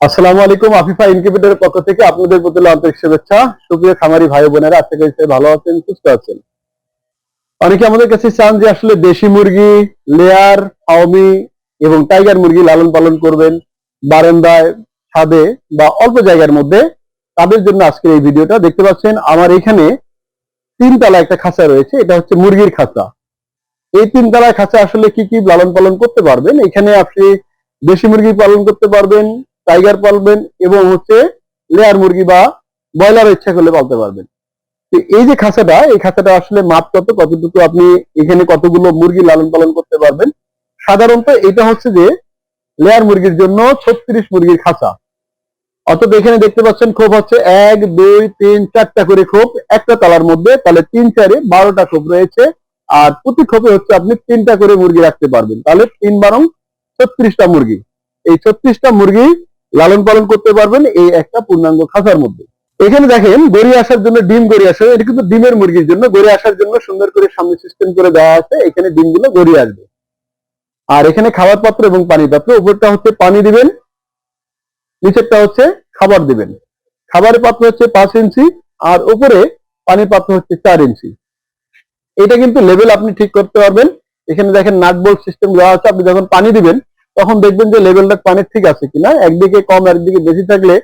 আসসালামু আলাইকুম, আফিফা ইনকিউবেটরের পক্ষ থেকে আপনাদের প্রতি আন্তরিক শুভেচ্ছা। সুপ্রিয় খামারি ভাই বোনেরা আশা করি ভালো আছেন, সুস্থ আছেন। অনেকে আমাদের কাছে চান যে আসলে দেশি মুরগি, লেয়ার ফাউমি এবং টাইগার মুরগি লালন পালন করবেন বারান্দায়, ছাদে বা অল্প জায়গার মধ্যে। তাদের জন্য আজকের এই ভিডিওটা দেখতে পাচ্ছেন, আমার এখানে তিনতলা একটা খাঁচা রয়েছে, এটা হচ্ছে মুরগির খাঁচা। এই তিনতলা খাঁচা আসলে কি কি লালন পালন করতে পারবেন? এখানে আপনি দেশি মুরগি পালন করতে পারবেন টাইগার পালবেন এবং হচ্ছে লেয়ার মুরগি বা ব্রয়লার ইচ্ছা করলে পালতে পারবেন। তো এই যে খাঁচাটা, এই খাঁচাটা আসলে মাপ কত কতটুকু আপনি এখানে কতগুলো মুরগি লালন পালন করতে পারবেন? সাধারণত এটা হচ্ছে যে লেয়ার মুরগির জন্য ছত্রিশ মুরগির খাঁচা। অর্থাৎ এখানে দেখতে পাচ্ছেন খোপ হচ্ছে এক, দুই, তিন, চারটা করে খোপ। একটা তালার মধ্যে তাহলে তিন, চারে বারোটা খোপ রয়েছে। আর প্রতি খোপে হচ্ছে আপনি তিনটা করে মুরগি রাখতে পারবেন। তাহলে তিন বারং ছত্রিশটা মুরগি। এই ছত্রিশটা মুরগি লালন পালন করতে পারবেন এই একটা পূর্ণাঙ্গ খাঁচার মধ্যে। এখানে দেখেন, গড়ি আসার জন্য ডিম গড়ি আসে, এটা কিন্তু ডিমের মুরগির জন্য। গড়ি আসার জন্য সুন্দর করে সামনে সিস্টেম করে দেওয়া আছে, এখানে ডিমগুলো গড়ি আসবে। আর এখানে খাবার পাত্র এবং পানি পাত্র, উপরটা হচ্ছে পানি দিবেন, নিচেরটা হচ্ছে খাবার দিবেন। খাবারের পাত্র হচ্ছে পাঁচ ইঞ্চি, আর উপরে পানির পাত্র হচ্ছে চার ইঞ্চি। এটা কিন্তু লেভেল আপনি ঠিক করতে পারবেন। এখানে দেখেন নাট বোল্ট সিস্টেম দেওয়া আছে, আপনি যখন পানি দিবেন তখন দেখবেন যে লেভেলটা পানির ঠিক আছে কিনা? একদিকে কম একদিকে বেশি থাকলে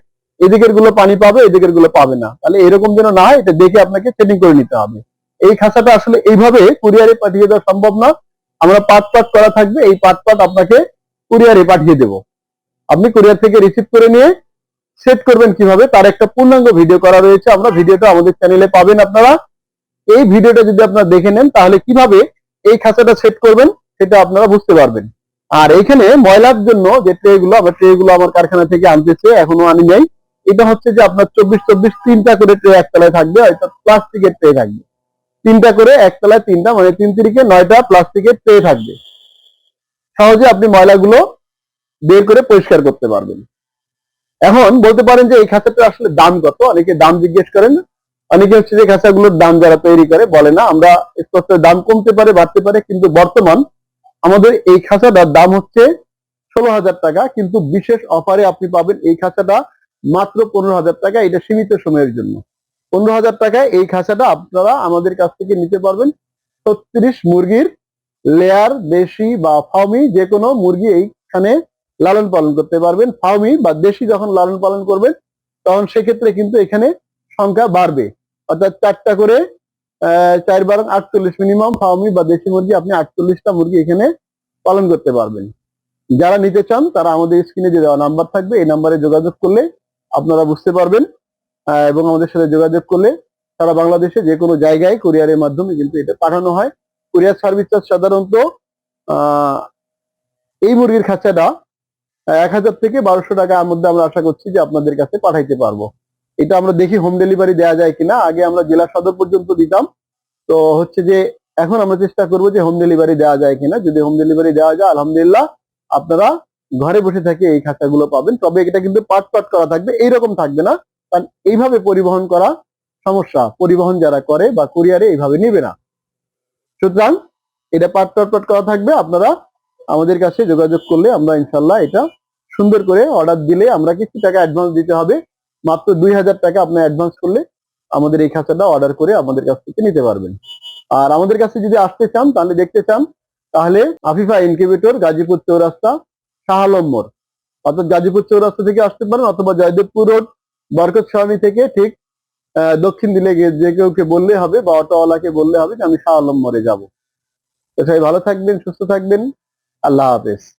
এদিকেরগুলো পানি পাবে, এদিকেরগুলো পাবে না। তাহলে এরকম যেন না হয়, এটা দেখে আপনাকে সেটিং করে নিতে হবে। এই খাঁচাটা আসলে এইভাবে কুরিয়ারে পাঠিয়ে দেওয়া সম্ভব না। আমরা পার্ট পার্ট করা থাকবে, এই পার্ট পার্ট আপনাকে কুরিয়ারে পাঠিয়ে দেব। আপনি কুরিয়ার থেকে রিসিভ করে নিয়ে সেট করবেন কীভাবে, তার একটা পূর্ণাঙ্গ ভিডিও করা রয়েছে। আমরা ভিডিওটা আমাদের চ্যানেলে পাবেন আপনারা। এই ভিডিওটা যদি আপনারা দেখে নেন, তাহলে কীভাবে এই খাঁচাটা সেট করবেন, সেটা আপনারা বুঝতে পারবেন। আর এখানে ময়লার জন্য যে ট্রে গুলো আমার ট্রে গুলো আমার কারখানা থেকে আনতেছে, এখনও আনি নাই। এটা হচ্ছে যে আপনার চব্বিশ চব্বিশ তিনটা করে ট্রে একতলায় থাকবে অর্থাৎ প্লাস্টিকের ট্রে থাকবে। তিনটা করে একতলায় তিনটা মানে তিন তিরিকে নয়টা প্লাস্টিকের ট্রে থাকবে। সহজে আপনি ময়লাগুলো বের করে পরিষ্কার করতে পারবেন। এখন বলতে পারেন যে এই খাঁচাটা আসলে দাম কত? অনেকে দাম জিজ্ঞেস করেন। অনেকে হচ্ছে যে খাঁচাগুলোর দাম যারা তৈরি করে বলে না, আমরা স্পষ্ট দাম কমতে পারে, বাড়তে পারে, কিন্তু বর্তমান আমাদের এই খাঁচাটার দাম হচ্ছে ষোলো হাজার টাকা, কিন্তু বিশেষ অফারে আপনি পাবেন এই খাঁচাটা মাত্র পনেরো হাজার টাকা, এটা সীমিত সময়ের জন্য। পনেরো হাজার টাকায় এই খাঁচাটা আপনারা আমাদের কাছ থেকে নিতে পারবেন। ছত্রিশ মুরগির লেয়ার দেশি বা ফার্মি যে কোনো মুরগি এইখানে লালন পালন করতে পারবেন। ফার্মি বা দেশি যখন লালন পালন করবেন, তখন সেক্ষেত্রে কিন্তু এখানে সংখ্যা বাড়বে। অর্থাৎ চারটা করে চার বারং আটচল্লিশ মিনিমাম ফার্মি বা দেশি মুরগি আপনি আটচল্লিশটা মুরগি এখানে পালন করতে পারবেন। যারা নিতে চান, তারা আমাদের স্ক্রিনে যে দেওয়া নাম্বার থাকবে, এই নাম্বারে যোগাযোগ করলে আপনারা বুঝতে পারবেন। এবং আমাদের সাথে যোগাযোগ করলে সারা বাংলাদেশে যে কোনো জায়গায় কুরিয়ারের মাধ্যমে কিন্তু এটা পাঠানো হয়। কুরিয়ার সার্ভিস চার্জ সাধারণত এই মুরগির খাঁচাটা এক হাজার থেকে বারোশো টাকার মধ্যে আমরা আশা করছি যে আপনাদের কাছে পাঠাইতে পারব। এটা আমরা দেখি হোম ডেলিভারি দেওয়া যায় কিনা, আগে আমরা জেলা সদর পর্যন্ত দিতাম। তো হচ্ছে যে, এখন আমরা চেষ্টা করব যে হোম ডেলিভারি দেওয়া যায় কিনা। যদি হোম ডেলিভারি দেওয়া যায়, আলহামদুলিল্লাহ আপনারা ঘরে বসে থেকে এই খাঁচাগুলো পাবেন। তবে এটা কিন্তু পার্ট পার্ট করা থাকবে, এইরকম থাকবে না। কারণ এইভাবে পরিবহন করা সমস্যা। পরিবহন যারা করে বা কুরিয়ারে এইভাবে নেবে না। সুতরাং এটা পার্ট পার্ট পার্ট করা থাকবে। আপনারা আমাদের কাছে যোগাযোগ করলে আমরা ইনশাল্লাহ এটা সুন্দর করে অর্ডার দিলে আমরা কিছু টাকা অ্যাডভান্স দিতে হবে। মাত্র দুই হাজার টাকা আপনি অ্যাডভান্স করলে আমাদের এই খাঁচাটা অর্ডার করে আমাদের কাছ থেকে নিতে পারবেন। আর আমাদের কাছে যদি আসতে চান, তাহলে দেখতে চান, তাহলে আফিফা ইনকিউবেটর গাজীপুর চৌরাস্তা শাহ আলম অর্থাৎ গাজীপুর চৌরাস্তা থেকে আসতে পারেন অথবা জয়দেবপুর রোড বরকত স্বামী থেকে ঠিক দক্ষিণ দিলে গিয়ে যে কেউকে বললে হবে বা অটোওয়ালাকে বললে হবে যে আমি শাহ আলম মোড়ে যাব। তো ভালো থাকবেন, সুস্থ থাকবেন। আল্লাহ হাফেজ।